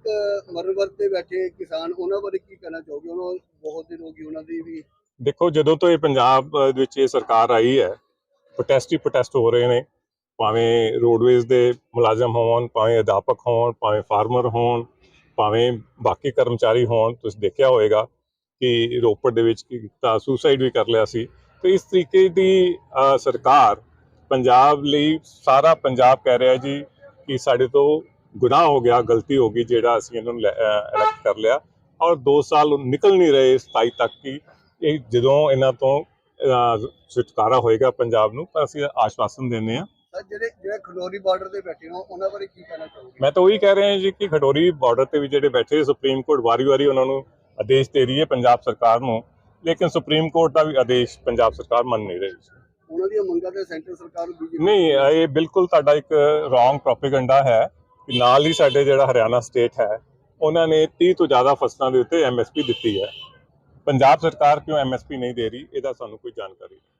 ਇੱਕ ਮਰਨ ਵਰਤ ਤੇ ਬੈਠੇ ਕਿਸਾਨ, ਉਹਨਾਂ ਬਾਰੇ ਕੀ ਕਹਿਣਾ ਚਾਹੋਗੇ? ਉਹਨਾਂ ਬਹੁਤ ਦਿਨ ਹੋ ਗਏ ਉਹਨਾਂ ਦੀ ਵੀ ਦੇਖੋ, ਜਦੋਂ ਤੋਂ ਇਹ ਪੰਜਾਬ ਵਿੱਚ ਇਹ ਸਰਕਾਰ ਆਈ ਹੈ ਪ੍ਰੋਟੈਸਟ ਹੀ ਪ੍ਰੋਟੈਸਟ ਹੋ ਰਹੇ ਨੇ। ਭਾਵੇਂ ਰੋਡਵੇਜ਼ ਦੇ ਮੁਲਾਜ਼ਮ ਹੋਣ, ਭਾਵੇਂ ਅਧਿਆਪਕ ਹੋਣ, ਭਾਵੇਂ ਫਾਰਮਰ ਹੋਣ, ਭਾਵੇਂ ਬਾਕੀ ਕਰਮਚਾਰੀ ਹੋਣ, ਤੁਸੀਂ ਦੇਖਿਆ ਹੋਵੇਗਾ ਕਿ ਰੋਪੜ ਦੇ ਵਿੱਚ ਕੀ ਤਾਂ ਸੁਸਾਈਡ ਵੀ ਕਰ ਲਿਆ ਸੀ। ਤੇ ਇਸ ਤਰੀਕੇ ਦੀ ਸਰਕਾਰ ਪੰਜਾਬ ਲਈ ਸਾਰਾ ਪੰਜਾਬ ਕਹਿ ਰਿਹਾ ਜੀ ਕਿ ਸਾਡੇ ਤੋਂ ਗੁਨਾਹ ਹੋ ਗਿਆ ਗਲਤੀ ਹੋ ਗਈ ਜਿਹੜਾ ਅਸੀਂ ਇਹਨਾਂ ਨੂੰ ਇਲੈਕਟ ਕਰ ਲਿਆ ਔਰ 2 ਸਾਲ ਨਿਕਲ ਨਹੀਂ ਰਹੇ 27 ਤੱਕ ਕਿ ਇਹ ਜਦੋਂ ਇਹਨਾਂ ਤੋਂ ਛੁਟਕਾਰਾ ਹੋਏਗਾ ਪੰਜਾਬ ਨੂੰ ਤਾਂ ਅਸੀਂ ਆਸ਼ਵਾਸਨ ਦਿੰਦੇ ਹਾਂ। ਸਰ ਜਿਹੜੇ ਜਿਹੜੇ ਖਡੋਰੀ ਬਾਰਡਰ ਤੇ ਬੈਠੇ ਹੋ ਉਹਨਾਂ ਬਾਰੇ ਕੀ ਕਹਿਣਾ ਚਾਹੋਗੇ? ਮੈਂ ਤਾਂ ਉਹੀ ਕਹਿ ਰਿਹਾ ਜੀ ਕਿ ਖਡੋਰੀ ਬਾਰਡਰ ਤੇ ਵੀ ਜਿਹੜੇ ਬੈਠੇ ਸੁਪਰੀਮ ਕੋਰਟ ਵਾਰੀ-ਵਾਰੀ ਉਹਨਾਂ ਨੂੰ ਆਦੇਸ਼ ਦੇ ਰਹੀ ਹੈ ਪੰਜਾਬ ਸਰਕਾਰ ਨੂੰ ਲੇਕਿਨ ਸੁਪਰੀਮ ਕੋਰਟ ਦਾ ਵੀ ਆਦੇਸ਼ ਪੰਜਾਬ ਸਰਕਾਰ ਮੰਨ ਨਹੀਂ ਰਹੀ ਉਹਨਾਂ ਦੀਆਂ ਮੰਗਾਂ ਤੇ ਸੈਂਟਰ ਸਰਕਾਰ ਨੂੰ ਨਹੀਂ ਇਹ ਬਿਲਕੁਲ ਤੁਹਾਡਾ ਇੱਕ ਰੋਂਗ ਪ੍ਰੋਪੇਗੈਂਡਾ ਹੈ। ਨਾਲ ਹੀ ਸਾਡੇ ਜਿਹੜਾ ਹਰਿਆਣਾ ਸਟੇਟ ਹੈ, ਉਹਨਾਂ ਨੇ 30 ਤੋਂ ਜ਼ਿਆਦਾ ਫਸਲਾਂ ਦੇ ਉੱਤੇ ਐਮਐਸਪੀ ਦਿੱਤੀ ਹੈ। ਪੰਜਾਬ ਸਰਕਾਰ ਕਿਉਂ ਐਮਐਸਪੀ ਨਹੀਂ ਦੇ ਰਹੀ, ਇਹਦਾ ਸਾਨੂੰ ਕੋਈ ਜਾਣਕਾਰੀ ਨਹੀਂ।